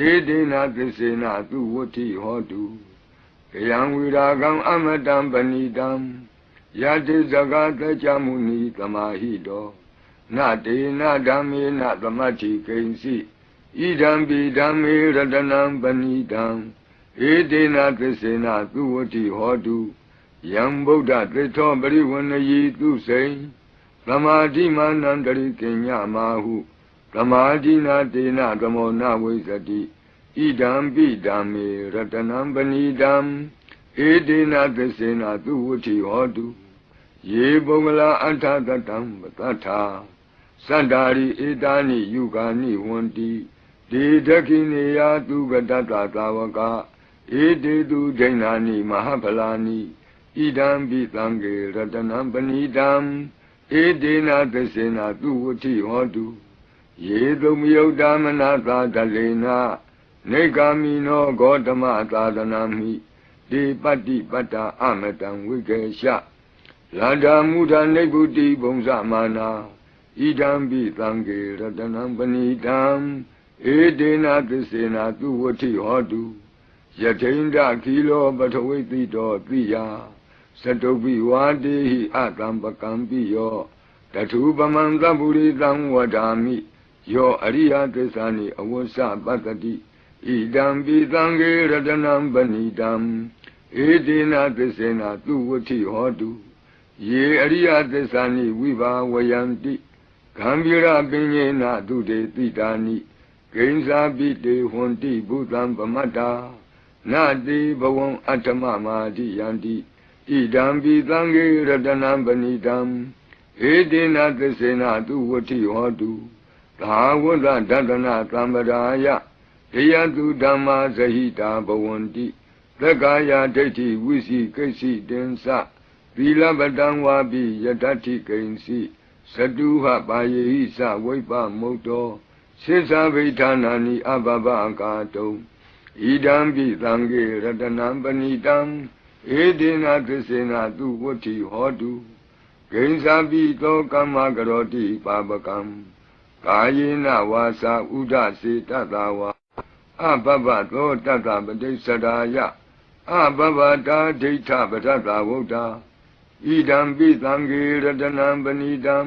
ဧတေနသစ္စေနသူဝဋ္ထိဟောတုကယံဝိရာကံအမတံပဏိတံယတိဇဂသကြမုနိသမာဟိတောနတေနဓမ္မေနသမတ္ထိကိဉ္စီဣဒံပိဓမ္မေရတနံပဏိတံဧတေနသစ္စေနသူဝဋ္ထိဟောတုယံဗုဒ္ဓသစ္ထောပရိဝဏယီသူစိံသမာဓိမာနံတရိကညမာဟု သမာဓိနာတေနသမောနဝိသတိဣဒံပိဓမ္မေရတနံပဏိတံဧတေနသစ္စေနသူဝဋ္ထိဟောတုယေပုဂ္ဂလာအထသတံပတ္ထာသန္တာရိဧတာနိယုဂာနိဝန္တိဒေဒခိနေယသူကတတသာဝကဧတေတုဒိဏာနိမဟာဖလာနိဣဒံပိသံဃေရတနံပဏိတံဧတေနသစ္စေနသူဝဋ္ထိဟောတု ယေတုမယုတ်တမနာသာတလေနာနေဂာမိနောဂေါတမသာသနာမိဒီပတ္တိပတ္တာအမတံဝိကေရှလန္တာမုဒာနေဗုတိဘုံဇမာနာဣဒံပိသံဃေရတနံပဏိတံဧတေနသစ္စေနသူဝဋ္ထိဟောတုယထိန္ဒခီလောပထဝိတိတောတိယသတုပိဝါတေဟိအတံပကံပိယောတထုပမံသဗ္ဗုရိတံဝဒာမိ ယောအရိယသစ္စာနိအဝဆပတ္တိဣဒံပိသံဃေရတနံပဏိတံဧတေနသစ္စေနသူဝဋ္ထိဟောတုယေအရိယသစ္စာနိဝိဘာဝယံတိဂံဗီရပင်ညေနသူတေတိတာနိဂိဉ္စာပိတေဟွန်တိဘုသံပမတ္တာနတိဘဝံအတ္တမမာတိယန္တိဣဒံပိသံဃေရတနံပဏိတံဧတေနသစ္စေနသူဝဋ္ထိဟောတု သာဝတ္တဒတနာသံပရာယေယတုဓမ္မာဇဟိတာဘဝန္တိသက္ကာယဒိဋ္ဌိဝိစီကိစီတင်္စသီလပတံဝါပိယတ္ထိကိဉ္စီသတုဟပါယေဟိသဝိပမုတ်တောစိသဗိဌာနာနိအဘဘကာတုံဣဒံပိသံဃေရတနံပဏိတံဧဒေနသစ္စေနသူဝဋ္ထိဟောတုဂိဉ္စာပိသောကမ္မကရောတိပါပကံ ကာယေနဝါစာဥဒစေတတဝါအဘဘသောတတပတိစ္ဆရာယအဘဘတာဒိဋ္ဌပဒတဝုဒ္ဓဣဒံပိသံဃေရတနံပဏိတံ